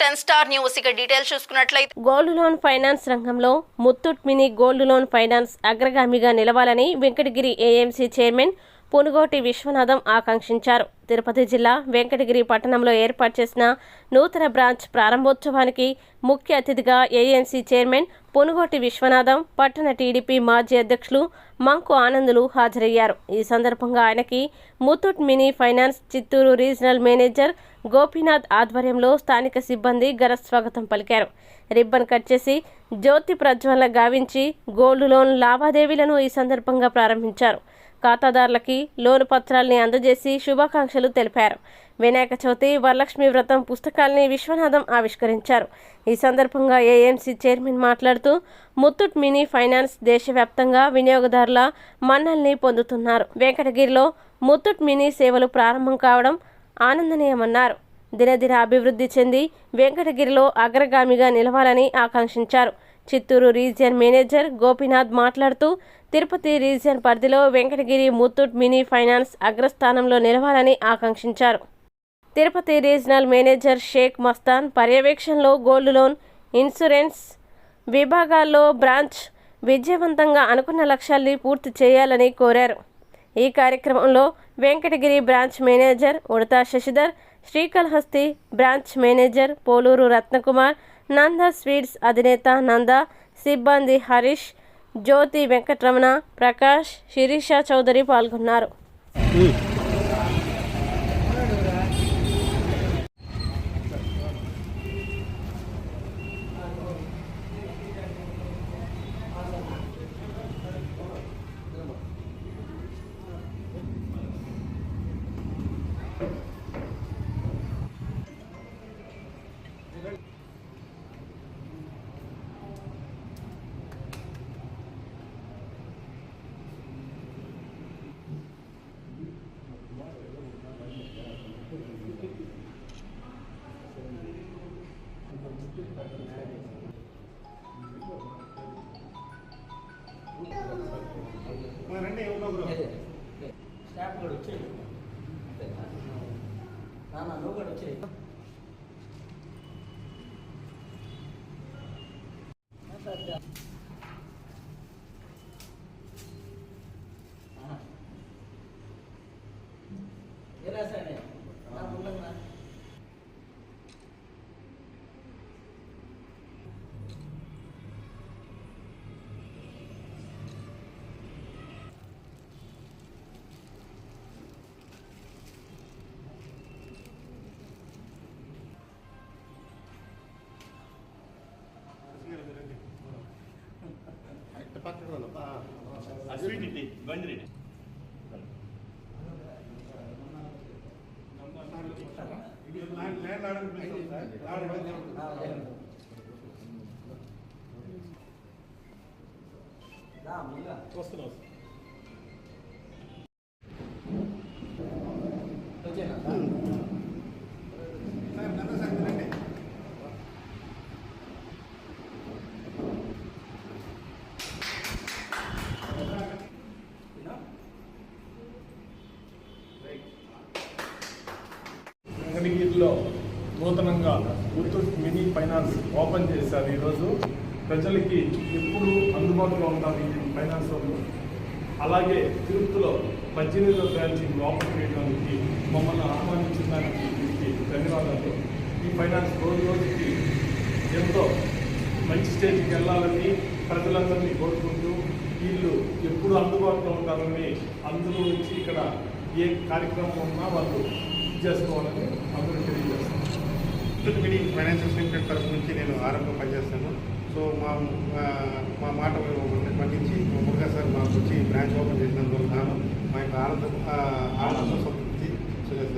Ten star news. ఇక details చూసుకున్నట్లయితే gold loan finance రంగంలో Muthoot mini gold loan finance అగ్రగామిగా నిలవాలని వెంకటగిరి ఏఎంసీ చైర్మన్ పునుగోటి విశ్వనాథం ఆకాంక్షించారు. తిరుపతి జిల్లా వెంకటగిరి పట్టణంలో ఏర్పాటు చేసిన నూతన బ్రాంచ్ ప్రారంభోత్సవానికి ముఖ్య అతిథిగా ఏఎన్సీ చైర్మన్ పునుగోటి విశ్వనాథం పట్టణ టీడీపీ మాజీ అధ్యక్షులు మంకు ఆనందులు హాజరయ్యారు. ఈ సందర్భంగా ఆయనకి Muthoot mini finance Chittoor regional manager Gopinath ఆధ్వర్యంలో స్థానిక సిబ్బంది ఘన స్వాగతం పలికారు. రిబ్బన్ కట్ చేసి జ్యోతి ప్రజ్వలన గావించి గోల్డ్ లోన్ లావాదేవీలను ఈ సందర్భంగా ప్రారంభించారు. ఖాతాదారులకి లోను పత్రాల్ని అందజేసి శుభాకాంక్షలు తెలిపారు. వినాయక చవితి వరలక్ష్మి వ్రతం పుస్తకాల్ని విశ్వనాథం ఆవిష్కరించారు. ఈ సందర్భంగా ఏఎంసీ చైర్మన్ మాట్లాడుతూ ముత్తూట్ మినీ ఫైనాన్స్ దేశవ్యాప్తంగా వినియోగదారుల మన్నల్ని పొందుతున్నారు. వెంకటగిరిలో ముత్తూట్ మినీ సేవలు ప్రారంభం కావడం ఆనందనీయమన్నారు. దినదిన అభివృద్ధి చెంది వెంకటగిరిలో అగ్రగామిగా నిలవాలని ఆకాంక్షించారు. చిత్తూరు రీజియన్ మేనేజర్ గోపీనాథ్ మాట్లాడుతూ తిరుపతి రీజియన్ పరిధిలో వెంకటగిరి ముత్తూట్ మినీ ఫైనాన్స్ అగ్రస్థానంలో నిలవాలని ఆకాంక్షించారు. తిరుపతి రీజనల్ మేనేజర్ షేక్ మస్తాన్ పర్యవేక్షణలో గోల్డ్ లోన్ ఇన్సూరెన్స్ విభాగాల్లో బ్రాంచ్ విజయవంతంగా అనుకున్న లక్ష్యాల్ని పూర్తి చేయాలని కోరారు. ఈ కార్యక్రమంలో Venkatagiri branch manager Udatha Sasidhar Srikalahasti branch manager Poluru Ratnakumar Nanda sweets అధినేత నంద సిబ్బంది హరీష్ జ్యోతి వెంకటరమణ ప్రకాష్ శిరీష చౌదరి పాల్గొన్నారు. స్టాఫ్ కూడా వచ్చేది. నాన్న నువ్వు కూడా వచ్చేది. స్వీట్ ఇడ్లీ బండిరెడ్డి రా ముందుగా వస్తున్నా వచ్చేనా వెంకటగిరిలో నూతనంగా ముత్తూట్ మినీ ఫైనాన్స్ ఓపెన్ చేశారు ఈరోజు. ప్రజలకి ఎప్పుడు అందుబాటులో ఉంటారు ఈ ఫైనాన్స్ అలాగే తిరుపతిలో పద్దెనిమిదో బ్రాంచ్ ఓపెన్ చేయడానికి మమ్మల్ని ఆహ్వానించిన దానికి వీరికి ధన్యవాదాలు. ఈ ఫైనాన్స్ రోజు రోజుకి ఎంతో మంచి స్టేజ్కి వెళ్ళాలని ప్రజలందరినీ కోరుకుంటూ వీళ్ళు ఎప్పుడు అందుబాటులో ఉంటారని అందులో నుంచి ఇక్కడ ఏ కార్యక్రమం ఉన్నా వాళ్ళు చేసుకోవాలని అందరూ తెలియజేస్తాం మినీ ఫైనాన్షియల్ సెక్టర్ తరఫు నుంచి నేను ఆరంభం పనిచేస్తాను. సో మా మా మాట పట్టించి మురుగా సార్ మాకు వచ్చి బ్రాంచ్ ఓపెన్ చేసినందుకు మా యొక్క ఆనంద ఆనందం ఆనంద సంతృప్తి. సురేష్